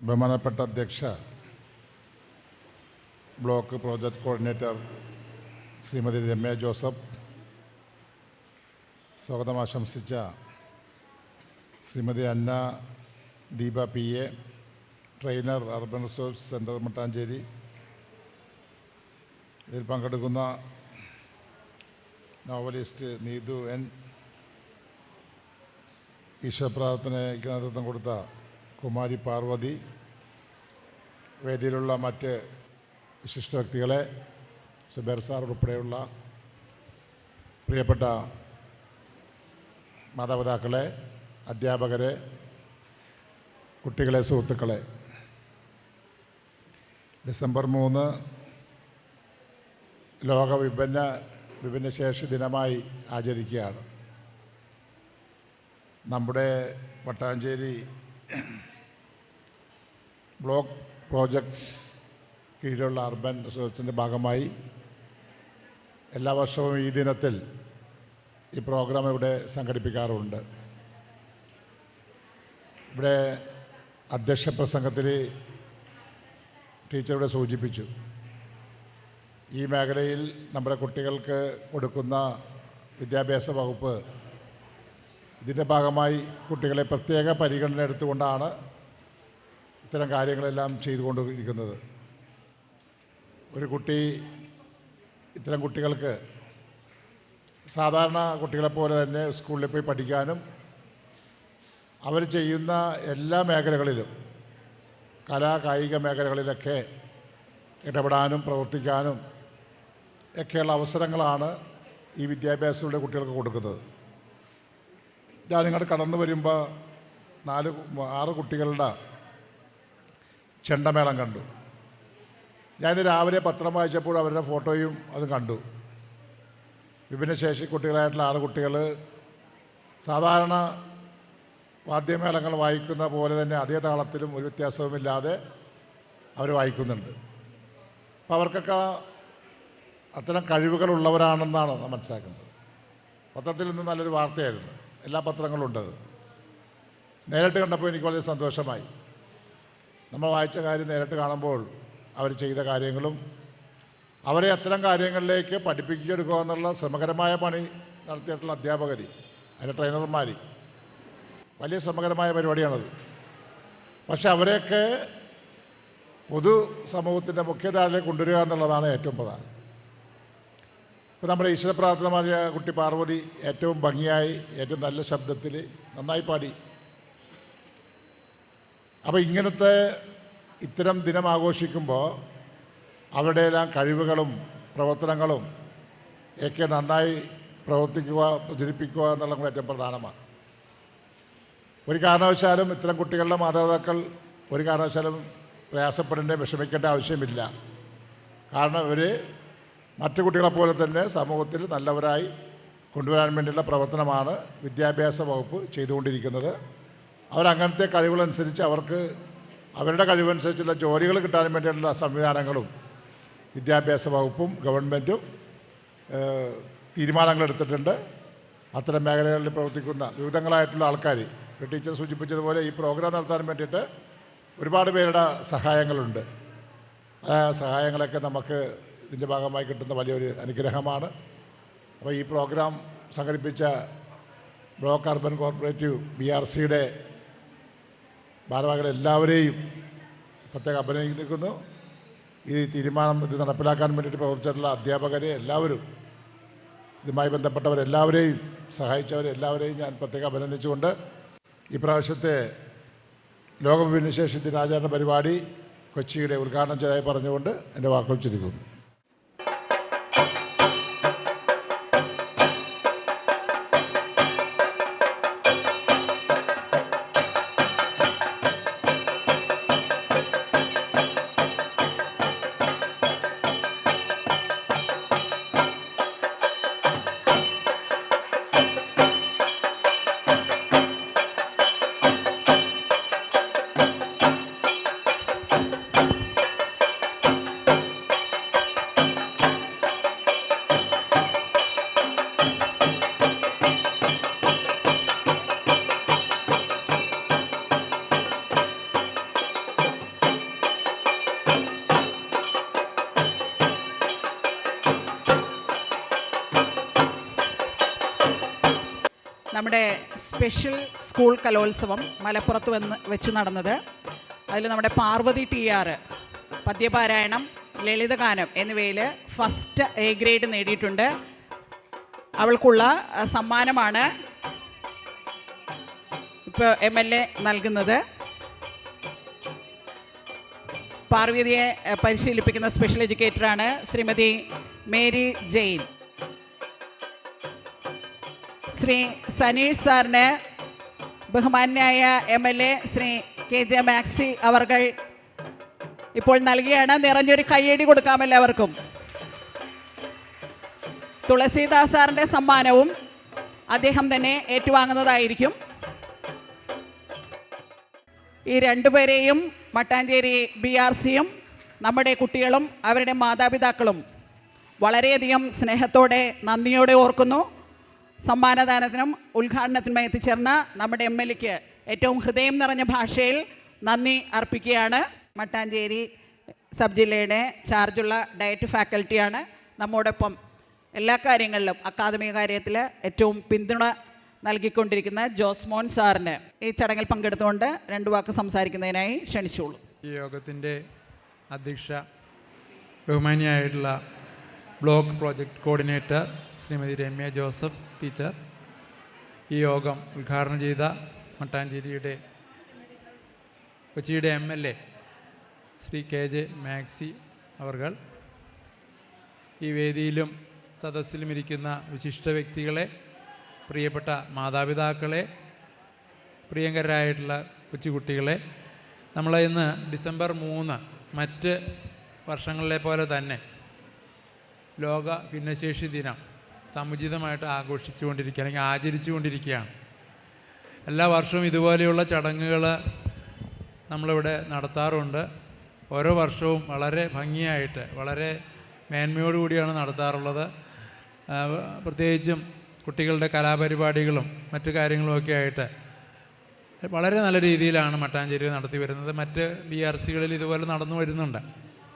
ബഹുമാനപ്പെട്ട അധ്യക്ഷ block project coordinator Shrimati Ramya Joseph സ്വാഗതം ആശംസിച്ച Shrimati Anna Deepa P A trainer urban resource centre Mattancherry. ഇതിൽ പങ്കെടുക്കുന്ന novelist Neethu N ഈശ്വപ്രാർത്ഥനയ്ക്ക് നേതൃത്വം കൊടുത്ത കുമാരി പാർവതി വേദിയിലുള്ള മറ്റ് വിശിഷ്ട വ്യക്തികളെ സുബേർ സാർ ഉൾപ്പെടെയുള്ള പ്രിയപ്പെട്ട മാതാപിതാക്കളെ അധ്യാപകരെ കുട്ടികളെ സുഹൃത്തുക്കളെ ഡിസംബർ മൂന്ന് ലോക വിഭിന്ന വിഭിന്നശേഷി ദിനമായി ആചരിക്കുകയാണ്. നമ്മുടെ വട്ടാഞ്ചേരി ബ്ലോക്ക് പ്രോജക്റ്റ് കീഴിലുള്ള അർബൻ റിസർച്ചിന്റെ ഭാഗമായി എല്ലാ വർഷവും ഈ ദിനത്തിൽ ഈ പ്രോഗ്രാം ഇവിടെ സംഘടിപ്പിക്കാറുണ്ട്. ഇവിടെ അധ്യക്ഷ പ്രസംഗത്തിൽ ടീച്ചറിവിടെ സൂചിപ്പിച്ചു. ഈ മേഖലയിൽ നമ്മുടെ കുട്ടികൾക്ക് കൊടുക്കുന്ന വിദ്യാഭ്യാസ വകുപ്പ് ഇതിന്റെ ഭാഗമായി കുട്ടികളെ പ്രത്യേക പരിഗണന എടുത്തുകൊണ്ടാണ് ഇത്തരം കാര്യങ്ങളെല്ലാം ചെയ്തുകൊണ്ടിരിക്കുന്നത്. ഒരു കുട്ടി ഇത്തരം കുട്ടികൾക്ക് സാധാരണ കുട്ടികളെപ്പോലെ തന്നെ സ്കൂളിൽ പോയി പഠിക്കാനും അവർ ചെയ്യുന്ന എല്ലാ മേഖലകളിലും കലാ കായിക മേഖലകളിലൊക്കെ ഇടപെടാനും പ്രവർത്തിക്കാനും ഒക്കെയുള്ള അവസരങ്ങളാണ് ഈ വിദ്യാഭ്യാസത്തിലൂടെ കുട്ടികൾക്ക് കൊടുക്കുന്നത്. ഞാൻ നിങ്ങൾ കടന്നു വരുമ്പോൾ നാല് ആറ് കുട്ടികളുടെ ചെണ്ടമേളം കണ്ടു. ഞാനിന്ന് രാവിലെ പത്രം വായിച്ചപ്പോൾ അവരുടെ ഫോട്ടോയും അത് കണ്ടു. വിഭിന്നശേഷി കുട്ടികളായിട്ടുള്ള ആറ് കുട്ടികൾ സാധാരണ വാദ്യമേളങ്ങൾ വായിക്കുന്ന പോലെ തന്നെ അതേ താളത്തിലും ഒരു വ്യത്യാസവുമില്ലാതെ അവർ വായിക്കുന്നുണ്ട്. അപ്പോൾ അവർക്കൊക്കെ അത്തരം കഴിവുകളുള്ളവരാണെന്നാണ് മനസ്സിലാക്കുന്നത്. പത്രത്തിൽ നിന്ന് നല്ലൊരു വാർത്തയായിരുന്നു. എല്ലാ പത്രങ്ങളും ഉണ്ടത്. നേരിട്ട് കണ്ടപ്പോൾ എനിക്ക് വളരെ സന്തോഷമായി. നമ്മൾ വായിച്ച കാര്യം നേരിട്ട് കാണുമ്പോൾ അവർ ചെയ്ത കാര്യങ്ങളും അവരെ അത്തരം കാര്യങ്ങളിലേക്ക് പഠിപ്പിച്ചെടുക്കുക എന്നുള്ള ശ്രമകരമായ പണി നടത്തിയിട്ടുള്ള അധ്യാപകർ അതിന്റെ ട്രെയിനർമാർ വലിയ ശ്രമകരമായ പരിപാടിയാണത്. പക്ഷെ അവരെയൊക്കെ പൊതു സമൂഹത്തിന്റെ മുഖ്യധാരയിലേക്ക് കൊണ്ടുവരിക എന്നുള്ളതാണ് ഏറ്റവും പ്രധാനം. ഇപ്പോൾ നമ്മുടെ ഈശ്വരപ്രാർത്ഥനമായ കുട്ടി പാർവതി ഏറ്റവും ഭംഗിയായി ഏറ്റവും നല്ല ശബ്ദത്തിൽ നന്നായി പാടി. അപ്പോൾ ഇങ്ങനത്തെ ഇത്തരം ദിനം ആഘോഷിക്കുമ്പോൾ അവരുടെയെല്ലാം കഴിവുകളും പ്രവർത്തനങ്ങളും ഒക്കെ നന്നായി പ്രവർത്തിക്കുക പ്രചരിപ്പിക്കുക എന്നുള്ളത് കൂടെ ഏറ്റവും പ്രധാനമാണ്. ഒരു കാരണവശാലും ഇത്തരം കുട്ടികളുടെ മാതാപിതാക്കൾ ഒരു കാരണവശാലും പ്രയാസപ്പെടേണ്ട വിഷമിക്കേണ്ട ആവശ്യമില്ല. കാരണം ഇവർ മറ്റു കുട്ടികളെ പോലെ തന്നെ സമൂഹത്തിൽ നല്ലവരായി കൊണ്ടുവരാൻ വേണ്ടിയുള്ള പ്രവർത്തനമാണ് വിദ്യാഭ്യാസ വകുപ്പ് ചെയ്തുകൊണ്ടിരിക്കുന്നത്. അവരങ്ങനത്തെ കഴിവുകളനുസരിച്ച് അവർക്ക് അവരുടെ കഴിവനുസരിച്ചുള്ള ജോലികൾ കിട്ടാൻ വേണ്ടിയിട്ടുള്ള സംവിധാനങ്ങളും വിദ്യാഭ്യാസ വകുപ്പും ഗവൺമെന്റും തീരുമാനങ്ങൾ എടുത്തിട്ടുണ്ട് അത്തരം മേഖലകളിൽ പ്രവർത്തിക്കുന്ന വിവിധങ്ങളായിട്ടുള്ള ആൾക്കാർ ടീച്ചർ സൂചിപ്പിച്ചതുപോലെ ഈ പ്രോഗ്രാം നടത്താൻ വേണ്ടിയിട്ട് ഒരുപാട് പേരുടെ സഹായങ്ങളുണ്ട്. ആ സഹായങ്ങളൊക്കെ നമുക്ക് ഇതിന്റെ ഭാഗമായി കിട്ടുന്ന വലിയൊരു അനുഗ്രഹമാണ്. അപ്പോൾ ഈ പ്രോഗ്രാം സംഘടിപ്പിച്ച block urban corporative B R സിയുടെ ഭാരവാഹികളെ എല്ലാവരെയും പ്രത്യേകം അഭിനന്ദിക്കുന്നു. ഈ തീരുമാനം ഇത് നടപ്പിലാക്കാൻ വേണ്ടിയിട്ട് പ്രവർത്തിച്ചിട്ടുള്ള അധ്യാപകരെ എല്ലാവരും ഇതുമായി ബന്ധപ്പെട്ടവരെല്ലാവരെയും സഹായിച്ചവരെല്ലാവരെയും ഞാൻ പ്രത്യേകം അഭിനന്ദിച്ചുകൊണ്ട് ഈ പ്രാവശ്യത്തെ ലോക ഭിന്നശേഷി ദിനാചരണ പരിപാടി കൊച്ചിയുടെ ഉദ്ഘാടനം ചെയ്തതായി പറഞ്ഞുകൊണ്ട് എന്റെ വാക്കുകൾ ചുരുക്കുന്നു. സ്പെഷ്യൽ സ്കൂൾ കലോത്സവം മലപ്പുറത്ത് വന്ന് വെച്ച് നടന്നത്. അതിൽ നമ്മുടെ പാർവതി ടി ആർ പദ്യപാരായണം ലളിതഗാനം എന്നിവയിൽ ഫസ്റ്റ് എ ഗ്രേഡ് നേടിയിട്ടുണ്ട്. അവൾക്കുള്ള സമ്മാനമാണ് ഇപ്പോൾ എം എൽ എ നൽകുന്നത്. പാർവതിയെ പരിശീലിപ്പിക്കുന്ന സ്പെഷ്യൽ എഡ്യൂക്കേറ്ററാണ് ശ്രീമതി മേരി ജെയിൻ. ശ്രീ സനീഷ് സാറിന് ബഹുമാന്യായ M L A Shri K J Maxi അവർ ഇപ്പോൾ നൽകിയാണ്. നിറഞ്ഞൊരു കയ്യടി കൊടുക്കാം എല്ലാവർക്കും. തുളസീദാസ് സാറിന്റെ സമ്മാനവും അദ്ദേഹം തന്നെ ഏറ്റുവാങ്ങുന്നതായിരിക്കും. ഈ രണ്ടുപേരെയും മട്ടാഞ്ചേരി ബി ആർ സിയും നമ്മുടെ കുട്ടികളും അവരുടെ മാതാപിതാക്കളും വളരെയധികം സ്നേഹത്തോടെ നന്ദിയോടെ ഓർക്കുന്നു. സമ്മാനദാനത്തിനും ഉദ്ഘാടനത്തിനുമായി എത്തിച്ചേർന്ന നമ്മുടെ എം എൽ എക്ക് ഏറ്റവും ഹൃദയം നിറഞ്ഞ ഭാഷയിൽ നന്ദി അർപ്പിക്കുകയാണ്. മട്ടാഞ്ചേരി സബ് ജില്ലയുടെ ചാർജുള്ള ഡയറ്റ് ഫാക്കൽറ്റിയാണ്. നമ്മോടൊപ്പം എല്ലാ കാര്യങ്ങളിലും അക്കാദമിക കാര്യത്തിൽ ഏറ്റവും പിന്തുണ നൽകിക്കൊണ്ടിരിക്കുന്ന ജോസ്മോൻ സാറിന് ഈ ചടങ്ങിൽ പങ്കെടുത്തുകൊണ്ട് രണ്ട് വാക്ക് സംസാരിക്കുന്നതിനായി ക്ഷണിച്ചോളൂ ഈ യോഗത്തിന്റെ അധ്യക്ഷ ബഹുമാനിയായിട്ടുള്ള block project coordinator Shrimati Ramya Joseph teacher ഈ യോഗം ഉദ്ഘാടനം ചെയ്ത മട്ടാഞ്ചേരിയുടെ കൊച്ചിയുടെ M L A Shri K J Maxi അവർകൾ. ഈ വേദിയിലും സദസ്സിലും ഇരിക്കുന്ന വിശിഷ്ട വ്യക്തികളെ പ്രിയപ്പെട്ട മാതാപിതാക്കളെ പ്രിയങ്കരായിട്ടുള്ള കൊച്ചുകുട്ടികളെ നമ്മൾ ഇന്ന് ഡിസംബർ മൂന്ന് മറ്റ് വർഷങ്ങളിലെ പോലെ തന്നെ ലോക ഭിന്നശേഷി ദിനം സമുചിതമായിട്ട് ആഘോഷിച്ചുകൊണ്ടിരിക്കുക അല്ലെങ്കിൽ ആചരിച്ചുകൊണ്ടിരിക്കുകയാണ്. എല്ലാ വർഷവും ഇതുപോലെയുള്ള ചടങ്ങുകൾ നമ്മളിവിടെ നടത്താറുണ്ട്. ഓരോ വർഷവും വളരെ ഭംഗിയായിട്ട് വളരെ മേന്മയോടുകൂടിയാണ് നടത്താറുള്ളത്. പ്രത്യേകിച്ചും കുട്ടികളുടെ കലാപരിപാടികളും മറ്റു കാര്യങ്ങളുമൊക്കെ ആയിട്ട് വളരെ നല്ല രീതിയിലാണ് മട്ടാഞ്ചേരി നടത്തി വരുന്നത് മറ്റ് ബി ആർ സികളിൽ ഇതുപോലെ നടന്നു വരുന്നുണ്ട്.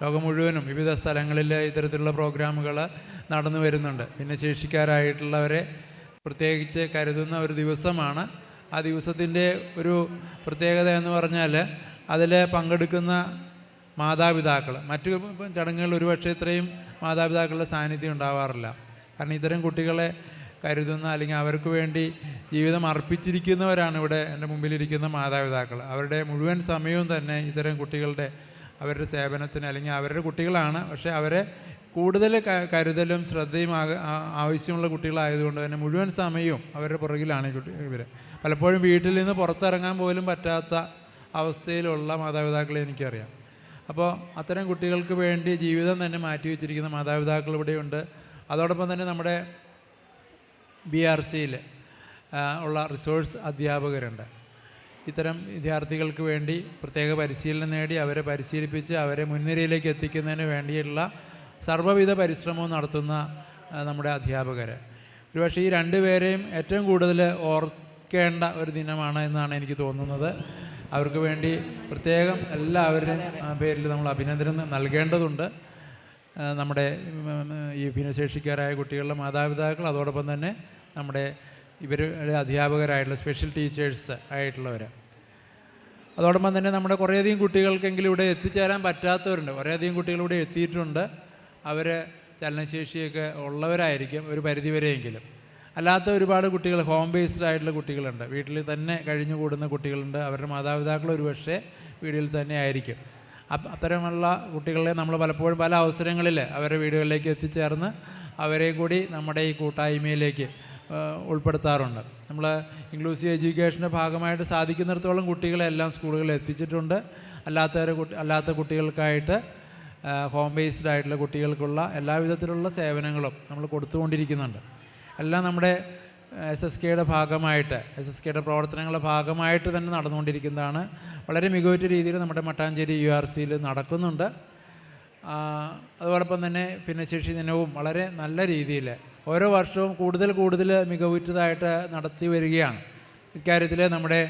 ലോകം മുഴുവനും വിവിധ സ്ഥലങ്ങളിൽ ഇത്തരത്തിലുള്ള പ്രോഗ്രാമുകൾ നടന്നു വരുന്നുണ്ട്. പിന്നെ ശേഷിക്കാരായിട്ടുള്ളവരെ പ്രത്യേകിച്ച് കരുതുന്ന ഒരു ദിവസമാണ്. ആ ദിവസത്തിന്റെ ഒരു പ്രത്യേകത എന്ന് പറഞ്ഞാൽ അതിൽ പങ്കെടുക്കുന്ന മാതാപിതാക്കൾ മറ്റു ചടങ്ങുകളിൽ ഒരുപക്ഷെ ഇത്രയും മാതാപിതാക്കളുടെ സാന്നിധ്യം ഉണ്ടാവാറില്ല. കാരണം ഇത്തരം കുട്ടികളെ കരുതുന്ന അല്ലെങ്കിൽ അവർക്ക് വേണ്ടി ജീവിതം അർപ്പിച്ചിരിക്കുന്നവരാണ് ഇവിടെ എന്റെ മുമ്പിലിരിക്കുന്ന മാതാപിതാക്കൾ. അവരുടെ മുഴുവൻ സമയവും തന്നെ ഇത്തരം കുട്ടികളുടെ അവരുടെ സേവനത്തിന് അല്ലെങ്കിൽ അവരുടെ കുട്ടികളാണ്. പക്ഷേ അവരെ കൂടുതൽ കരുതലും ശ്രദ്ധയും ആവശ്യമുള്ള കുട്ടികളായതുകൊണ്ട് തന്നെ മുഴുവൻ സമയവും അവരുടെ പുറകിലാണ് കുട്ടി ഇവർ പലപ്പോഴും വീട്ടിൽ നിന്ന് പുറത്തിറങ്ങാൻ പോലും പറ്റാത്ത അവസ്ഥയിലുള്ള മാതാപിതാക്കളെ എനിക്കറിയാം. അപ്പോൾ അത്തരം കുട്ടികൾക്ക് വേണ്ടി ജീവിതം തന്നെ മാറ്റി വെച്ചിരിക്കുന്ന മാതാപിതാക്കൾ ഇവിടെയുണ്ട്. അതോടൊപ്പം തന്നെ നമ്മുടെ ബി ആർ സിയിൽ ഉള്ള റിസോഴ്സ് അധ്യാപകരുണ്ട്. ഇത്തരം വിദ്യാർത്ഥികൾക്ക് വേണ്ടി പ്രത്യേക പരിശീലനം നേടി അവരെ പരിശീലിപ്പിച്ച് അവരെ മുൻനിരയിലേക്ക് എത്തിക്കുന്നതിന് വേണ്ടിയുള്ള സർവവിധ പരിശ്രമവും നടത്തുന്ന നമ്മുടെ അധ്യാപകർ ഒരുപക്ഷെ ഈ രണ്ടുപേരെയും ഏറ്റവും കൂടുതൽ ഓർക്കേണ്ട ഒരു ദിനമാണ് എന്നാണ് എനിക്ക് തോന്നുന്നത്. അവർക്ക് വേണ്ടി പ്രത്യേകം എല്ലാവരുടെയും പേരിൽ നമ്മൾ അഭിനന്ദനം നൽകേണ്ടതുണ്ട്. നമ്മുടെ ഈ ഭിന്നശേഷിക്കാരായ കുട്ടികളുടെ മാതാപിതാക്കൾ അതോടൊപ്പം തന്നെ നമ്മുടെ ഇവരുടെ അധ്യാപകരായിട്ടുള്ള സ്പെഷ്യൽ ടീച്ചേഴ്സ് ആയിട്ടുള്ളവർ അതോടൊപ്പം തന്നെ നമ്മുടെ കുറേയധികം കുട്ടികൾക്കെങ്കിലും ഇവിടെ എത്തിച്ചേരാൻ പറ്റാത്തവരുണ്ട്. കുറേയധികം കുട്ടികൾ ഇവിടെ എത്തിയിട്ടുണ്ട്. അവർ ചലനശേഷിയൊക്കെ ഉള്ളവരായിരിക്കും ഒരു പരിധിവരെയെങ്കിലും. അല്ലാത്ത ഒരുപാട് കുട്ടികൾ ഹോം ബേസ്ഡ് ആയിട്ടുള്ള കുട്ടികളുണ്ട്. വീട്ടിൽ തന്നെ കഴിഞ്ഞുകൂടുന്ന കുട്ടികളുണ്ട്. അവരുടെ മാതാപിതാക്കൾ ഒരുപക്ഷെ വീടുകളിൽ തന്നെ ആയിരിക്കും. അപ്പം അത്തരമുള്ള കുട്ടികളെ നമ്മൾ പലപ്പോഴും പല അവസരങ്ങളിൽ അവരുടെ വീടുകളിലേക്ക് എത്തിച്ചേർന്ന് അവരെ കൂടി നമ്മുടെ ഈ കൂട്ടായ്മയിലേക്ക് ഉൾപ്പെടുത്താറുണ്ട്. നമ്മൾ ഇൻക്ലൂസീവ് എഡ്യൂക്കേഷന്റെ ഭാഗമായിട്ട് സാധിക്കുന്നിടത്തോളം കുട്ടികളെ എല്ലാം സ്കൂളുകളിൽ എത്തിച്ചിട്ടുണ്ട്. അല്ലാത്തവരെ കുട്ടി അല്ലാത്ത കുട്ടികൾക്കായിട്ട് ഹോം ബേസ്ഡ് ആയിട്ടുള്ള കുട്ടികൾക്കുള്ള എല്ലാവിധത്തിലുള്ള സേവനങ്ങളും നമ്മൾ കൊടുത്തുകൊണ്ടിരിക്കുന്നുണ്ട്. എല്ലാം നമ്മുടെ എസ് എസ് കെയുടെ ഭാഗമായിട്ട് എസ് എസ് കെയുടെ പ്രവർത്തനങ്ങളുടെ ഭാഗമായിട്ട് തന്നെ നടന്നുകൊണ്ടിരിക്കുന്നതാണ്. വളരെ മികവുറ്റ രീതിയിൽ നമ്മുടെ മട്ടാഞ്ചേരി യു ആർ സിയിൽ നടക്കുന്നുണ്ട് അതോടൊപ്പം തന്നെ ഭിന്നശേഷി ദിനവും വളരെ നല്ല രീതിയിൽ ഓരോ വർഷവും കൂടുതൽ കൂടുതൽ മികവുറ്റതായിട്ട് നടത്തി വരികയാണ്. ഇക്കാര്യത്തിൽ നമ്മുടെ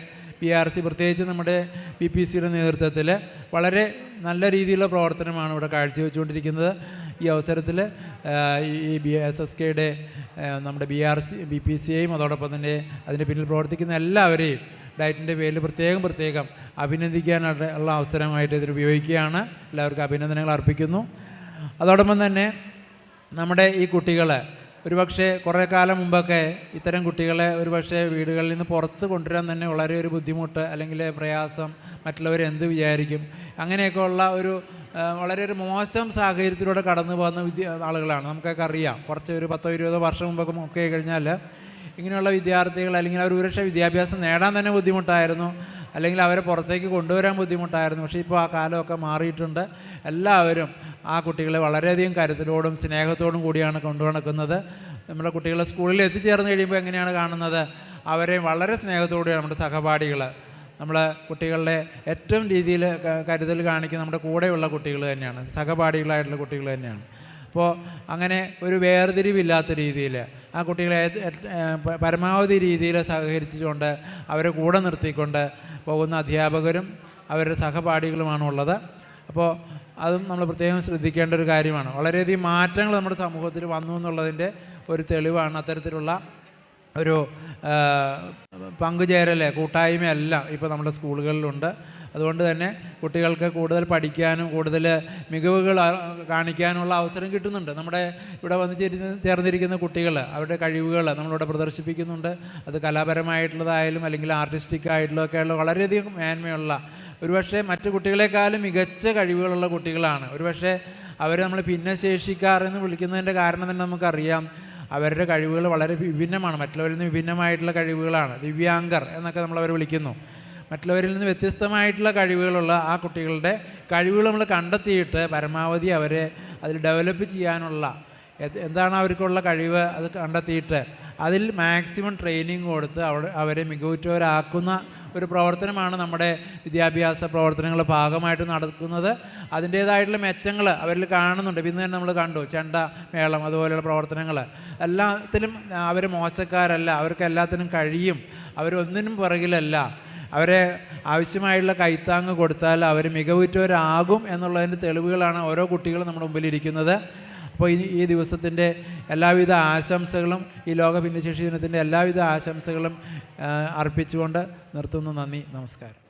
പി ആർ സി പ്രത്യേകിച്ച് നമ്മുടെ പി പി സിയുടെ നേതൃത്വത്തിൽ വളരെ നല്ല രീതിയിലുള്ള പ്രവർത്തനമാണ് ഇവിടെ കാഴ്ചവെച്ചുകൊണ്ടിരിക്കുന്നത്. ഈ അവസരത്തിൽ ഈ ബി എസ് എസ് കെയുടെ നമ്മുടെ B R C B P സിയെയും അതോടൊപ്പം തന്നെ അതിന്റെ പിന്നിൽ പ്രവർത്തിക്കുന്ന എല്ലാവരെയും ഡയറ്റിന്റെ പേരിൽ പ്രത്യേകം പ്രത്യേകം അഭിനന്ദിക്കാനായിട്ട് ഉള്ള അവസരമായിട്ട് ഇതിൽ ഉപയോഗിക്കുകയാണ്. എല്ലാവർക്കും അഭിനന്ദനങ്ങൾ അർപ്പിക്കുന്നു. അതോടൊപ്പം തന്നെ നമ്മുടെ ഈ കുട്ടികൾ ഒരുപക്ഷെ കുറേ കാലം മുമ്പൊക്കെ ഇത്തരം കുട്ടികളെ ഒരുപക്ഷെ വീടുകളിൽ നിന്ന് പുറത്ത് കൊണ്ടുവരാൻ തന്നെ വളരെ ഒരു ബുദ്ധിമുട്ട് അല്ലെങ്കിൽ പ്രയാസം മറ്റുള്ളവർ എന്ത് വിചാരിക്കും? അങ്ങനെയൊക്കെ ഉള്ള ഒരു വളരെ ഒരു മോശം സാഹചര്യത്തിലൂടെ കടന്നു പോകുന്ന വിദ്യ ആളുകളാണ്. നമുക്കൊക്കെ അറിയാം. കുറച്ച് ഒരു പത്തോ ഇരുപതോ വർഷം മുമ്പൊക്കെ ഒക്കെ കഴിഞ്ഞാൽ ഇങ്ങനെയുള്ള വിദ്യാർത്ഥികൾ അല്ലെങ്കിൽ അവർ ഒരുപക്ഷെ വിദ്യാഭ്യാസം നേടാൻ തന്നെ ബുദ്ധിമുട്ടായിരുന്നു. അല്ലെങ്കിൽ അവരെ പുറത്തേക്ക് കൊണ്ടുവരാൻ ബുദ്ധിമുട്ടായിരുന്നു. പക്ഷേ ഇപ്പോൾ ആ കാലമൊക്കെ മാറിയിട്ടുണ്ട്. എല്ലാവരും ആ കുട്ടികളെ വളരെയധികം കരുതലോടും സ്നേഹത്തോടും കൂടിയാണ് കൊണ്ടു നടക്കുന്നത്. നമ്മുടെ കുട്ടികളെ സ്കൂളിൽ എത്തിച്ചേർന്ന് കഴിയുമ്പോൾ എങ്ങനെയാണ് കാണുന്നത്? അവരെ വളരെ സ്നേഹത്തോടെയാണ് നമ്മുടെ സഹപാഠികൾ നമ്മൾ കുട്ടികളുടെ ഏറ്റവും രീതിയിൽ കരുതൽ കാണിക്കുന്ന നമ്മുടെ കൂടെയുള്ള കുട്ടികൾ തന്നെയാണ് സഹപാഠികളായിട്ടുള്ള കുട്ടികൾ തന്നെയാണ്. അപ്പോൾ അങ്ങനെ ഒരു വേർതിരിവില്ലാത്ത രീതിയിൽ ആ കുട്ടികളെ പരമാവധി രീതിയിൽ സഹകരിച്ചുകൊണ്ട് അവരെ കൂടെ നിർത്തിക്കൊണ്ട് പോകുന്ന അധ്യാപകരും അവരുടെ സഹപാഠികളുമാണ് ഉള്ളത്. അപ്പോൾ അതും നമ്മൾ പ്രത്യേകം ശ്രദ്ധിക്കേണ്ട ഒരു കാര്യമാണ്. വളരെയധികം മാറ്റങ്ങൾ നമ്മുടെ സമൂഹത്തിൽ വന്നു എന്നുള്ളതിന്റെ ഒരു തെളിവാണ് അത്തരത്തിലുള്ള ഒരു പങ്കുചേരൽ കൂട്ടായ്മയല്ല ഇപ്പോൾ നമ്മുടെ സ്കൂളുകളിലുണ്ട്. അതുകൊണ്ട് തന്നെ കുട്ടികൾക്ക് കൂടുതൽ പഠിക്കാനും കൂടുതൽ മികവുകൾ കാണിക്കാനുള്ള അവസരം കിട്ടുന്നുണ്ട്. നമ്മുടെ ഇവിടെ വന്ന് ചേരുന്ന ചേർന്നിരിക്കുന്ന കുട്ടികൾ അവരുടെ കഴിവുകൾ നമ്മളിവിടെ പ്രദർശിപ്പിക്കുന്നുണ്ട്. അത് കലാപരമായിട്ടുള്ളതായാലും അല്ലെങ്കിൽ ആർട്ടിസ്റ്റിക് ആയിട്ടുള്ളതൊക്കെയുള്ള വളരെയധികം മേന്മയുള്ള. ഒരുപക്ഷെ മറ്റു കുട്ടികളെക്കാളും മികച്ച കഴിവുകളുള്ള കുട്ടികളാണ്. ഒരുപക്ഷെ അവരെ നമ്മൾ ഭിന്നശേഷിക്കാർ എന്ന് വിളിക്കുന്നതിന്റെ കാരണം തന്നെ നമുക്കറിയാം. അവരുടെ കഴിവുകൾ വളരെ വിഭിന്നമാണ്. മറ്റുള്ളവരിൽ നിന്ന് വിഭിന്നമായിട്ടുള്ള കഴിവുകളാണ്. ദിവ്യാംഗർ എന്നൊക്കെ നമ്മൾ അവർ വിളിക്കുന്നു. മറ്റുള്ളവരിൽ നിന്ന് വ്യത്യസ്തമായിട്ടുള്ള കഴിവുകളുള്ള ആ കുട്ടികളുടെ കഴിവുകൾ നമ്മൾ കണ്ടെത്തിയിട്ട് പരമാവധി അവരെ അതിൽ ഡെവലപ്പ് ചെയ്യാനുള്ള എന്താണ് അവർക്കുള്ള കഴിവ് അത് കണ്ടെത്തിയിട്ട് അതിൽ മാക്സിമം ട്രെയിനിങ് കൊടുത്ത് അവിടെ അവരെ മികവുറ്റവരാക്കുന്ന ഒരു പ്രവർത്തനമാണ് നമ്മുടെ വിദ്യാഭ്യാസ പ്രവർത്തനങ്ങളുടെ ഭാഗമായിട്ട് നടക്കുന്നത്. അതിന്റേതായിട്ടുള്ള മെച്ചങ്ങൾ അവരിൽ കാണുന്നുണ്ട്. ഇന്ന് തന്നെ നമ്മൾ കണ്ടു ചെണ്ട മേളം അതുപോലെയുള്ള പ്രവർത്തനങ്ങൾ. എല്ലാത്തിലും അവർ മോശക്കാരല്ല. അവർക്ക് എല്ലാത്തിനും കഴിയും. അവരൊന്നിനും പുറകിലല്ല. അവരെ ആവശ്യമായുള്ള കൈത്താങ്ങ് കൊടുത്താൽ അവർ മികവുറ്റവരാകും എന്നുള്ളതിന്റെ തെളിവുകളാണ് ഓരോ കുട്ടികളും നമ്മുടെ മുമ്പിൽ ഇരിക്കുന്നത്. അപ്പോൾ ഈ ഈ ദിവസത്തിന്റെ എല്ലാവിധ ആശംസകളും ഈ ലോക ഭിന്നശേഷി ദിനത്തിന്റെ എല്ലാവിധ ആശംസകളും അർപ്പിച്ചുകൊണ്ട് നിർത്തുന്നു. നന്ദി. നമസ്കാരം.